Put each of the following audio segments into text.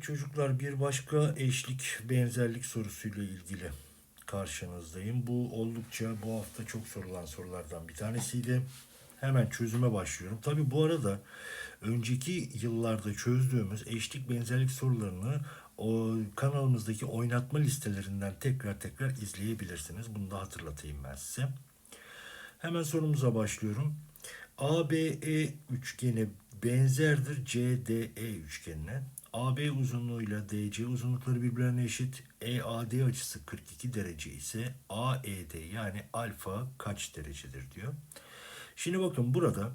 Çocuklar bir başka eşlik benzerlik sorusuyla ilgili karşınızdayım. Bu oldukça bu hafta çok sorulan sorulardan bir tanesiydi. Hemen çözüme başlıyorum. Tabi bu arada önceki yıllarda çözdüğümüz eşlik benzerlik sorularını o kanalımızdaki oynatma listelerinden tekrar tekrar izleyebilirsiniz. Bunu da hatırlatayım ben size. Hemen sorumuza başlıyorum. ABE üçgeni benzerdir CDE üçgenine. AB uzunluğuyla DC uzunlukları birbirlerine eşit. EAD açısı 42 derece ise AED yani alfa kaç derecedir diyor. Şimdi bakın burada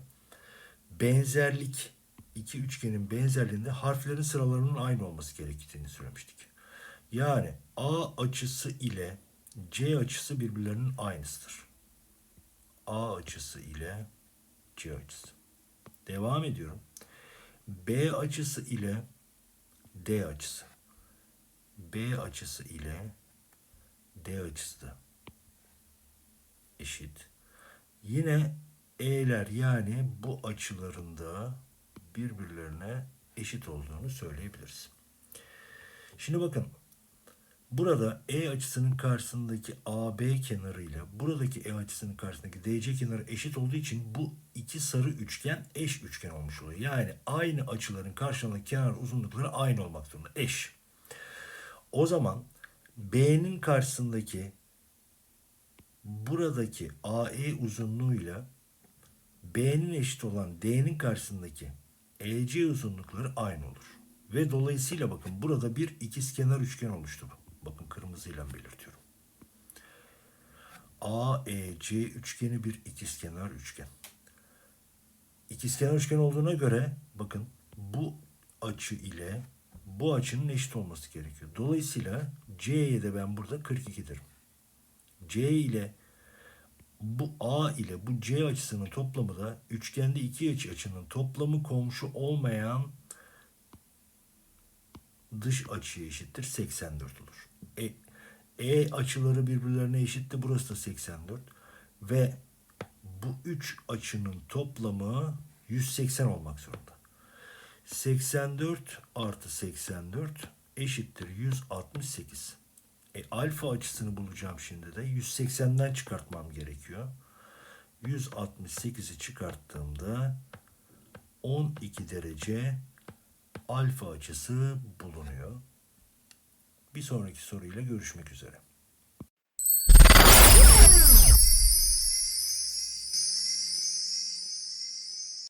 benzerlik iki üçgenin benzerliğinde harflerin sıralarının aynı olması gerektiğini söylemiştik. Yani A açısı ile C açısı birbirlerinin aynısıdır. A açısı ile C açısı. Devam ediyorum. B açısı ile D açısı. B açısı ile D açısı da eşit. Yine E'ler yani bu açıların da birbirlerine eşit olduğunu söyleyebiliriz. Şimdi bakın Burada E açısının karşısındaki AB kenarı ile buradaki E açısının karşısındaki DC kenarı eşit olduğu için bu iki sarı üçgen eş üçgen olmuş oluyor. Yani aynı açıların karşılığındaki kenar uzunlukları aynı olmak zorunda. Eş. O zaman B'nin karşısındaki buradaki AE uzunluğuyla B'nin eşit olan D'nin karşısındaki EC uzunlukları aynı olur. Ve dolayısıyla bakın burada bir ikizkenar üçgen oluştu bu. Bakın kırmızıyla belirtiyorum. AEC üçgeni bir ikizkenar üçgen. İkizkenar üçgen olduğuna göre bakın bu açı ile bu açının eşit olması gerekiyor. Dolayısıyla C'ye de ben burada 42 derim. C ile bu A ile bu C açısının toplamı da üçgende iki açı açının toplamı komşu olmayan dış açıya eşittir 84 olur. E, e açıları birbirlerine eşitti. Burası da 84. Ve bu üç açının toplamı 180 olmak zorunda. 84 artı 84 eşittir 168. E, alfa açısını bulacağım şimdi de. 180'den çıkartmam gerekiyor. 168'i çıkarttığımda 12 derece alfa açısı bulunuyor. Bir sonraki soruyla görüşmek üzere.